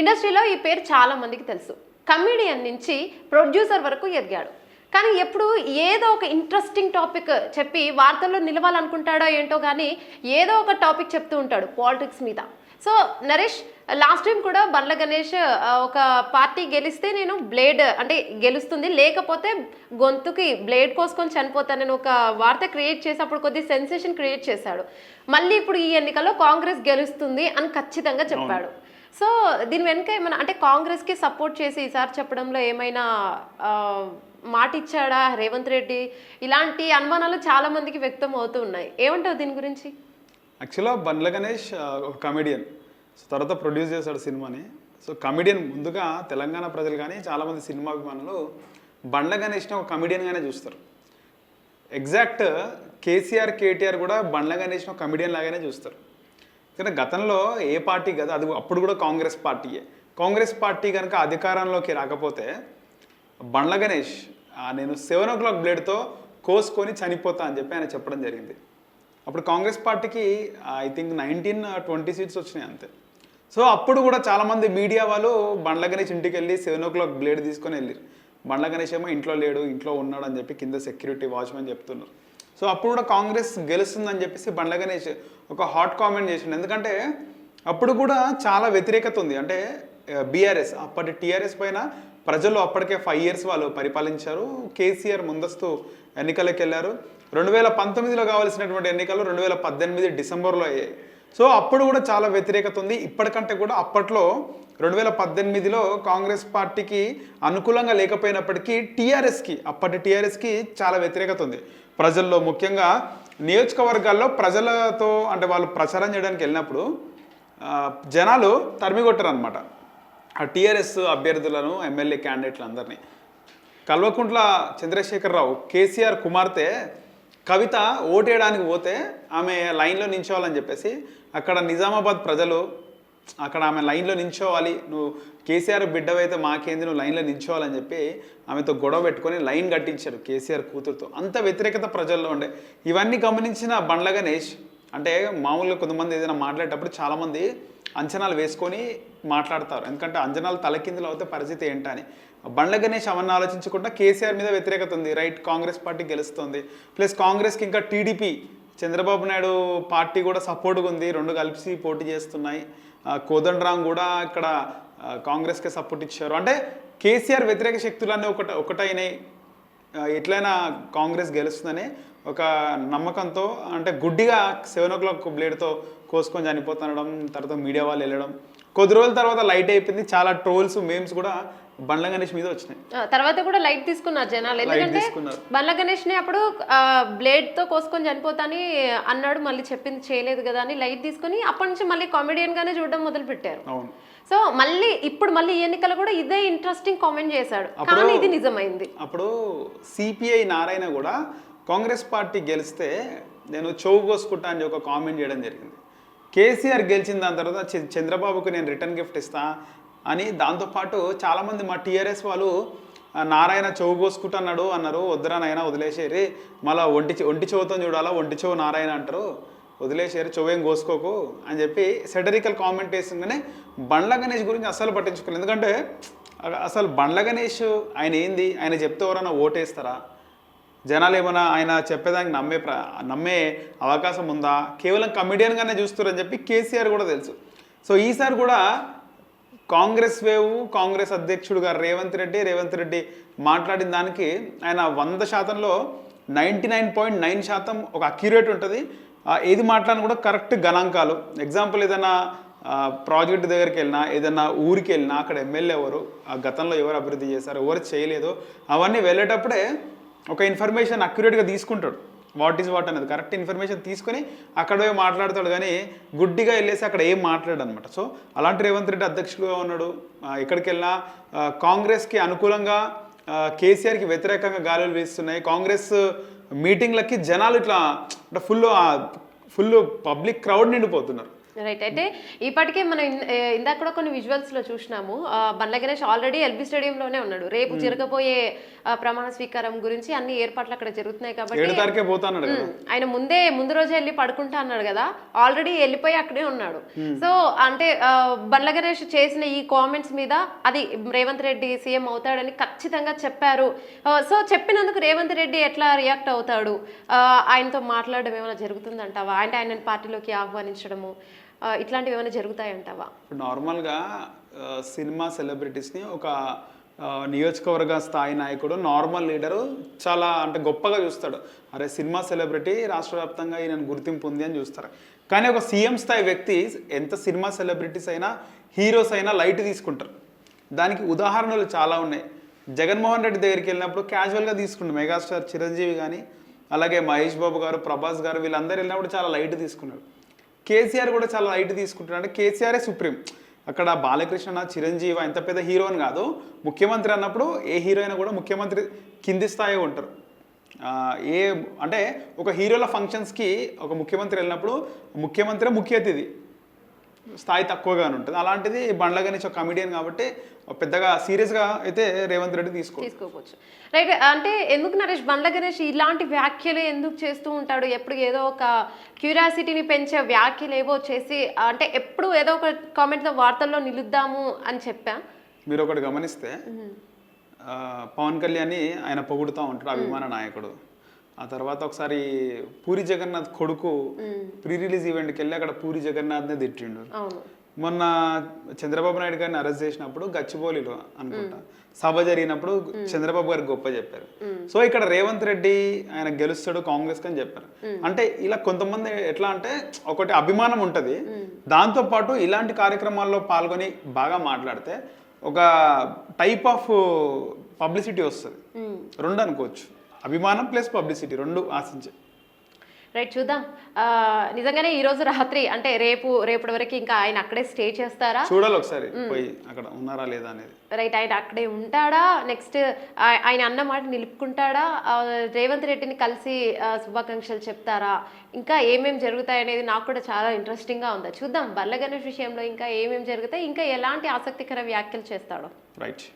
ఇండస్ట్రీలో ఈ పేరు చాలా మందికి తెలుసు. కమీడియన్ నుంచి ప్రొడ్యూసర్ వరకు ఎదిగాడు. కానీ ఎప్పుడు ఏదో ఒక ఇంట్రెస్టింగ్ టాపిక్ చెప్పి వార్తల్లో నిలవాలనుకుంటాడో ఏంటో కానీ ఏదో ఒక టాపిక్ చెప్తూ ఉంటాడు పాలిటిక్స్ మీద. సో నరేష్ లాస్ట్ టైం కూడా బండ్ల గణేష్ ఒక పార్టీ గెలిస్తే నేను బ్లేడ్ అంటే గెలుస్తుంది లేకపోతే గొంతుకి బ్లేడ్ కోసుకొని చనిపోతానని ఒక వార్త క్రియేట్ చేసి అప్పుడు కొద్ది సెన్సేషన్ క్రియేట్ చేశాడు. మళ్ళీ ఇప్పుడు ఈ ఎన్నికల్లో కాంగ్రెస్ గెలుస్తుంది అని ఖచ్చితంగా చెప్పాడు. సో దీని వెనుక ఏమైనా అంటే కాంగ్రెస్కి సపోర్ట్ చేసి ఈసారి చెప్పడంలో ఏమైనా మాట ఇచ్చాడా రేవంత్ రెడ్డి? ఇలాంటి అనుమానాలు చాలా మందికి వ్యక్తం అవుతూ ఉన్నాయి. ఏమంటావు దీని గురించి? యాక్చువల్గా బండ్ల గణేష్ ఒక కమెడియన్ సో తర్వాత ప్రొడ్యూస్ చేశాడు సినిమాని. సో కమెడియన్ ముందుగా తెలంగాణ ప్రజలు కానీ చాలామంది సినిమా అభిమానులు బండ్ల గణేష్ని ఒక కమెడియన్గానే చూస్తారు. ఎగ్జాక్ట్ కేసీఆర్ కేటీఆర్ కూడా బండ్ల గణేష్ని ఒక కమెడియన్ లాగానే చూస్తారు. ఎందుకంటే గతంలో ఏ పార్టీ కదా అది అప్పుడు కూడా కాంగ్రెస్ పార్టీయే. కాంగ్రెస్ పార్టీ కనుక అధికారంలోకి రాకపోతే బండ్ల గణేష్ నేను సెవెన్ ఓ క్లాక్ బ్లేడ్తో కోసుకొని చనిపోతా అని చెప్పి ఆయన చెప్పడం జరిగింది. అప్పుడు కాంగ్రెస్ పార్టీకి I think nineteen twenty seats వచ్చినాయి అంతే. సో అప్పుడు కూడా చాలామంది మీడియా వాళ్ళు బండ్ల గణేష్ ఇంటికి వెళ్ళి సెవెన్ ఓ క్లాక్ బ్లేడ్ తీసుకొని వెళ్ళారు బండ్ల గణేష్ ఏమో ఇంట్లో లేడు ఇంట్లో ఉన్నాడు అని చెప్పి కింద సెక్యూరిటీ వాచ్మెన్ చెప్తున్నారు. సో అప్పుడు కూడా కాంగ్రెస్ గెలుస్తుందని చెప్పేసి బండ్ల గణేష్ ఒక హాట్ కామెంట్ చేసిండు. ఎందుకంటే అప్పుడు కూడా చాలా వ్యతిరేకత ఉంది. అంటే బీఆర్ఎస్ అప్పటి టీఆర్ఎస్ పైన ప్రజలు అప్పటికే ఫైవ్ ఇయర్స్ వాళ్ళు పరిపాలించారు. కేసీఆర్ ముందస్తు ఎన్నికలకు వెళ్ళారు రెండు వేల పంతొమ్మిదిలో కావాల్సినటువంటి ఎన్నికలు రెండు వేల పద్దెనిమిది డిసెంబర్లో అయ్యాయి. సో అప్పుడు కూడా చాలా వ్యతిరేకత ఉంది. ఇప్పటికంటే కూడా అప్పట్లో రెండు వేల పద్దెనిమిదిలో కాంగ్రెస్ పార్టీకి అనుకూలంగా లేకపోయినప్పటికీ టీఆర్ఎస్కి అప్పటి టీఆర్ఎస్కి చాలా వ్యతిరేకత ఉంది. ప్రజల్లో ముఖ్యంగా నియోజకవర్గాల్లో ప్రజలతో అంటే వాళ్ళు ప్రచారం చేయడానికి వెళ్ళినప్పుడు జనాలు తరిమి కొట్టారు అనమాట ఆ టీఆర్ఎస్ అభ్యర్థులను ఎమ్మెల్యే క్యాండిడేట్లు అందరినీ కల్వకుంట్ల చంద్రశేఖరరావు కేసీఆర్ కుమార్తె కవిత ఓటేయడానికి పోతే ఆమె లైన్లో నించోవాలని చెప్పేసి అక్కడ నిజామాబాద్ ప్రజలు అక్కడ ఆమె లైన్లో నించోవాలి నువ్వు కేసీఆర్ బిడ్డవైతే మాకేంది నువ్వు లైన్లో నించోవాలని చెప్పి ఆమెతో గొడవ పెట్టుకొని లైన్ కట్టించారు కేసీఆర్ కూతురుతో. అంత వ్యతిరేకత ప్రజల్లో ఉండే. ఇవన్నీ గమనించిన బండ్ల గణేష్ అంటే మామూలుగా కొంతమంది ఏదైనా మాట్లాడేటప్పుడు చాలామంది అంచనాలు వేసుకొని మాట్లాడతారు. ఎందుకంటే అంచనాలు తలకిందులు అవుతే పరిస్థితి ఏంటని. బండ్ల గణేష్ అవన్నీ ఆలోచించకుండా కేసీఆర్ మీద వ్యతిరేకత ఉంది. రైట్ కాంగ్రెస్ పార్టీ గెలుస్తుంది. ప్లస్ కాంగ్రెస్కి ఇంకా టీడీపీ చంద్రబాబు నాయుడు పార్టీ కూడా సపోర్ట్గా ఉంది. రెండు కలిసి పోటీ చేస్తున్నాయి. కోదండరాం కూడా ఇక్కడ కాంగ్రెస్కే సపోర్ట్ ఇచ్చారు. అంటే కేసీఆర్ వ్యతిరేక శక్తులన్నీ ఒకట ఒకటైనాయి. ఎట్లయినా కాంగ్రెస్ గెలుస్తుందని ఒక నమ్మకంతో అంటే గుడ్డిగా సెవెన్ ఓ క్లాక్ బ్లేడ్తో కోసుకొని చనిపోతుండడం తర్వాత మీడియా వాళ్ళు వెళ్ళడం. కొద్ది రోజుల తర్వాత లైట్ అయిపోయింది. చాలా ట్రోల్స్ మేమ్స్ కూడా బండ్ల గణేష్ మీద వచ్చినాయి. తర్వాత కూడా లైట్ తీసుకున్నారు జనాలు. ఎందుకంటే. బండ్ల గణేష్ని అప్పుడు బ్లేడ్తో కోసుకొని చనిపోతాని అన్నాడు మళ్ళీ చెప్పింది చేయలేదు కదా అని లైట్ తీసుకొని అప్పటి నుంచి మళ్ళీ కామెడియన్ గానే చూడడం మొదలు పెట్టారు సో మళ్ళీ ఇప్పుడు మళ్ళీ ఈ ఎన్నికలు కూడా ఇదే ఇంట్రెస్టింగ్ కామెంట్ చేశాడు. కానీ ఇది నిజమైంది. అప్పుడు సిపిఐ నారాయణ కూడా కాంగ్రెస్ పార్టీ గెలిస్తే నేను చెవు కోసుకుంటా అని ఒక కామెంట్ చేయడం జరిగింది. కేసీఆర్ గెలిచిన దాని తర్వాత చంద్రబాబుకు నేను రిటర్న్ గిఫ్ట్ ఇస్తా అని దాంతోపాటు చాలామంది మా టీఆర్ఎస్ వాళ్ళు నారాయణ చెవు కోసుకుంటున్నాడు అన్నారు. వద్దురా నాయన వదిలేసేరి మళ్ళీ ఒంటి ఒంటి చెవుతో చూడాలా? ఒంటి చెవు నారాయణ అంటారు. వదిలేసారు చెవేం కోసుకోకు అని చెప్పి సెటరికల్ కామెంట్ వేసిందనే బండ్ల గణేష్ గురించి అస్సలు పట్టించుకోలేదు. ఎందుకంటే అసలు బండ్ల గణేష్ ఆయన ఏంది? ఆయన చెప్తే ఎవరైనా ఓటేస్తారా? జనాలు ఏమైనా ఆయన చెప్పేదానికి నమ్మే ప్ర నమ్మే అవకాశం ఉందా? కేవలం కమిడియన్గానే చూస్తారని చెప్పి కేసీఆర్ కూడా తెలుసు. సో ఈసారి కూడా కాంగ్రెస్ వేవ్ కాంగ్రెస్ అధ్యక్షుడుగా రేవంత్ రెడ్డి రేవంత్ రెడ్డి మాట్లాడిన దానికి ఆయన వంద శాతంలో నైంటీ నైన్ పాయింట్ నైన్ శాతం ఒక అక్యురేట్ ఉంటుంది. ఏది మాట్లాడినా కూడా కరెక్ట్ గణాంకాలు. ఎగ్జాంపుల్ ఏదైనా ప్రాజెక్ట్ దగ్గరికి వెళ్ళినా ఏదైనా ఊరికి వెళ్ళినా అక్కడ ఎమ్మెల్యే ఎవరు ఆ గతంలో ఎవరు అభివృద్ధి చేశారు ఎవరు చేయలేదు అవన్నీ వెళ్ళేటప్పుడే ఒక ఇన్ఫర్మేషన్ అక్యురేట్గా తీసుకుంటాడు. వాట్ ఈజ్ వాట్ అనేది కరెక్ట్ ఇన్ఫర్మేషన్ తీసుకొని అక్కడ పోయి మాట్లాడతాడు కానీ గుడ్డిగా వెళ్ళేసి అక్కడ ఏం మాట్లాడు అనమాట సో అలాంటి రేవంత్ రెడ్డి అధ్యక్షుడుగా ఉన్నాడు. ఎక్కడికి వెళ్ళినా కాంగ్రెస్కి అనుకూలంగా కేసీఆర్కి వ్యతిరేకంగా గాలులు వీస్తున్నాయి. కాంగ్రెస్ మీటింగ్లకి జనాలు ఇట్లా అంటే ఫుల్ ఫుల్ పబ్లిక్ క్రౌడ్ నిండిపోతున్నారు. రైట్ అయితే ఇప్పటికే మనం ఇందాక కూడా కొన్ని విజువల్స్లో చూసినాము. బండ్ల గణేష్ ఆల్రెడీ ఎల్బీ స్టేడియంలోనే ఉన్నాడు. రేపు జరగబోయే ప్రమాణ స్వీకారం గురించి అన్ని ఏర్పాట్లు అక్కడ జరుగుతున్నాయి కాబట్టి ఆయన ముందే ముందు రోజే వెళ్ళి పడుకుంటా అన్నాడు కదా. ఆల్రెడీ వెళ్ళిపోయి అక్కడే ఉన్నాడు. సో అంటే బండ్ల గణేష్ చేసిన ఈ కామెంట్స్ మీద అది రేవంత్ రెడ్డి సీఎం అవుతాడని ఖచ్చితంగా చెప్పారు. సో చెప్పినందుకు రేవంత్ రెడ్డి ఎట్లా రియాక్ట్ అవుతాడు? ఆయనతో మాట్లాడడం ఏమైనా జరుగుతుందంటావా? అంటే ఆయన పార్టీలోకి ఆహ్వానించడము. ఇట్లాంటివి ఏమైనా జరుగుతాయంటావా? ఇప్పుడు నార్మల్గా సినిమా సెలబ్రిటీస్ని ఒక నియోజకవర్గ స్థాయి నాయకుడు నార్మల్ లీడరు చాలా అంటే గొప్పగా చూస్తాడు. అరే సినిమా సెలబ్రిటీ రాష్ట్ర వ్యాప్తంగా ఈయన గుర్తింపు ఉంది అని చూస్తారు. కానీ ఒక సీఎం స్థాయి వ్యక్తి ఎంత సినిమా సెలబ్రిటీస్ అయినా హీరోస్ అయినా లైట్ తీసుకుంటారు. దానికి ఉదాహరణలు చాలా ఉన్నాయి. జగన్మోహన్ రెడ్డి దగ్గరికి వెళ్ళినప్పుడు క్యాజువల్గా తీసుకున్నాడు మెగాస్టార్ చిరంజీవి కానీ అలాగే మహేష్ బాబు గారు ప్రభాస్ గారు వీళ్ళందరూ వెళ్ళినప్పుడు చాలా లైట్ తీసుకున్నాడు. కేసీఆర్ కూడా చాలా లైట్ తీసుకుంటున్నాడు. అంటే కేసీఆరే సుప్రీం. అక్కడ బాలకృష్ణ చిరంజీవి ఎంత పెద్ద హీరో అని కాదు. ముఖ్యమంత్రి అన్నప్పుడు ఏ హీరో అయినా కూడా ముఖ్యమంత్రి కింది స్థాయి ఉంటారు. ఏ అంటే ఒక హీరోల ఫంక్షన్స్కి ఒక ముఖ్యమంత్రి వెళ్ళినప్పుడు ముఖ్యమంత్రి ముఖ్య అతిథి. స్థాయి తక్కువగానే ఉంటుంది. అలాంటిది బండ్ల గణేష్ ఒక కమిడియన్ కాబట్టి పెద్దగా సీరియస్గా అయితే రేవంత్ రెడ్డి తీసుకో తీసుకోవచ్చు. రైట్ అంటే ఎందుకు నరేష్ బండ్ల గణేష్ ఇలాంటి వ్యాఖ్యలు ఎందుకు చేస్తూ ఉంటాడు? ఎప్పుడు ఏదో ఒక క్యూరియాసిటీని పెంచే వ్యాఖ్యలు ఏవో చేసి అంటే ఎప్పుడు ఏదో ఒక కామెంట్తో వార్తల్లో నిలుద్దాము అని చెప్పా? మీరు ఒకటి గమనిస్తే పవన్ కళ్యాణ్ ఆయన పొగుడుతూ ఉంటాడు అభిమాన నాయకుడు. ఆ తర్వాత ఒకసారి పూరి జగన్నాథ్ కొడుకు ప్రీ రిలీజ్ ఈవెంట్కి వెళ్ళి అక్కడ పూరి జగన్నాథ్నే తిట్టిండు. మొన్న చంద్రబాబు నాయుడు గారిని అరెస్ట్ చేసినప్పుడు గచ్చిబౌలిలో అనుకుంటా. సభ జరిగినప్పుడు చంద్రబాబు గారికి గొప్ప చెప్పారు. సో ఇక్కడ రేవంత్ రెడ్డి ఆయన గెలుస్తాడు కాంగ్రెస్ అని చెప్పారు. అంటే ఇలా కొంతమంది ఎట్లా అంటే ఒకటి అభిమానం ఉంటది. దాంతో పాటు ఇలాంటి కార్యక్రమాల్లో పాల్గొని బాగా మాట్లాడితే ఒక టైప్ ఆఫ్ పబ్లిసిటీ వస్తుంది. రెండు అనుకోవచ్చు. అభిమానం ప్లస్ పబ్లిసిటీ రెండు ఆశించే. రైట్ చూద్దాం. నిజంగానే ఈ రోజు రాత్రి అంటే రేపు రేపటి వరకు ఇంకా ఆయన అక్కడే స్టే చేస్తారా? చూడాలి ఒకసారి పోయి అక్కడ ఉన్నారా లేదా అనేది. రైట్ ఆయన అక్కడే ఉంటాడా? నెక్స్ట్ ఆయన అన్న మాట నిలుపుకుంటాడా? రేవంత్ రెడ్డిని కలిసి శుభాకాంక్షలు చెప్తారా? ఇంకా ఏమేమి జరుగుతాయి అనేది నాకు కూడా చాలా ఇంట్రెస్టింగ్గా ఉంది. చూద్దాం బల్ల గణేష్ విషయంలో ఇంకా ఏమేమి జరుగుతాయి? ఇంకా ఎలాంటి ఆసక్తికర వ్యాఖ్యలు చేస్తాడో? రైట్.